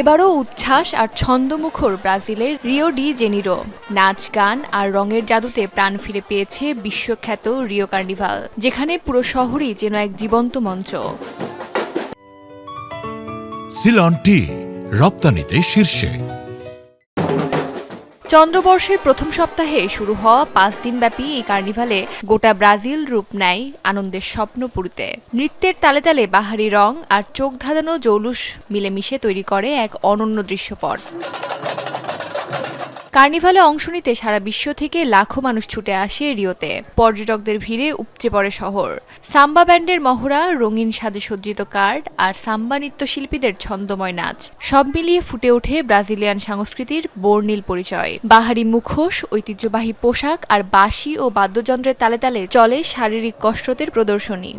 এবারও উচ্ছ্বাস আর ছন্দমুখর ব্রাজিলের রিও ডি জেনিরো। নাচ, গান আর রঙের জাদুতে প্রাণ ফিরে পেয়েছে বিশ্বখ্যাত রিও কার্নিভাল, যেখানে পুরো শহরই যেন এক জীবন্ত মঞ্চ। সিলন টি, রপ্তানিতে শীর্ষে। চন্দ্রবর্ষের প্রথম সপ্তাহে শুরু হওয়া পাঁচ দিনব্যাপী এই কার্নিভালে গোটা ব্রাজিল রূপ নেয় আনন্দের স্বপ্নপুরীতে। নৃত্যের তালে তালে বাহারি রং আর চোখ ধাঁধানো জৌলুস মিলেমিশে তৈরি করে এক অনন্য দৃশ্যপট। কার্নিভালে অংশ নিতে সারা বিশ্ব থেকে লাখো মানুষ ছুটে আসে রিওতে। পর্যটকদের ভিড়ে উপচে পড়ে শহর। সাম্বা ব্যান্ডের মহড়া, রঙিন সাজে সজ্জিত কার্ড আর সাম্বা নৃত্যশিল্পীদের ছন্দময় নাচ, সব মিলিয়ে ফুটে ওঠে ব্রাজিলিয়ান সংস্কৃতির বর্ণিল পরিচয়। বাহারি মুখোশ, ঐতিহ্যবাহী পোশাক আর বাঁশি ও বাদ্যযন্ত্রের তালে তালে চলে শারীরিক কসরতের প্রদর্শনী।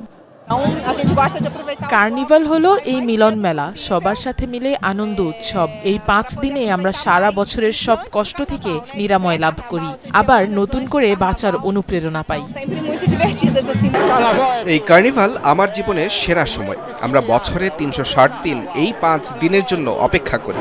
Então, a gente gosta de aproveitar. o carnival হলো এই মিলন মেলা সবার সাথে মিলে আনন্দ উৎসব। এই পাঁচ দিনে আমরা সারা বছরের সব কষ্ট থেকে নিরাময় লাভ করি। আবার নতুন করে বাঁচার অনুপ্রেরণা পাই. এই কার্নিভাল আমার জীবনের সেরা সময়। আমরা বছরে তিনশো ষাট দিন এই পাঁচ দিনের জন্য অপেক্ষা করি।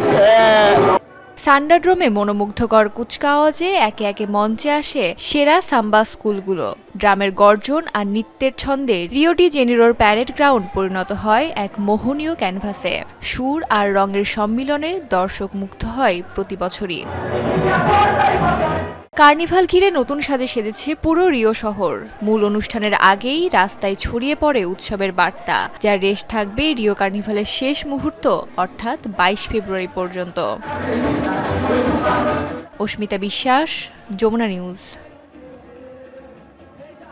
সান্ডারড্রোমে মনোমুগ্ধকর কুচকাওয়াজে একে একে মঞ্চে আসে সেরা সাম্বা স্কুলগুলো। ড্রামের গর্জন আর নৃত্যের ছন্দে রিওটি জেনিরোর প্যারেড গ্রাউন্ড পরিণত হয় এক মোহনীয় ক্যানভাসে। সুর আর রঙের সম্মিলনে দর্শক মুগ্ধ হয় প্রতি বছরই। কার্নিভাল ঘিরে নতুন সাজে সেজেছে পুরো রিও শহর। মূল অনুষ্ঠানের আগেই রাস্তায় ছড়িয়ে পড়ে উৎসবের বার্তা, যার রেশ থাকবে রিও কার্নিভালের শেষ মুহূর্ত, অর্থাৎ বাইশ ফেব্রুয়ারি পর্যন্ত। অস্মিতা বিশ্বাস, যমুনা নিউজ।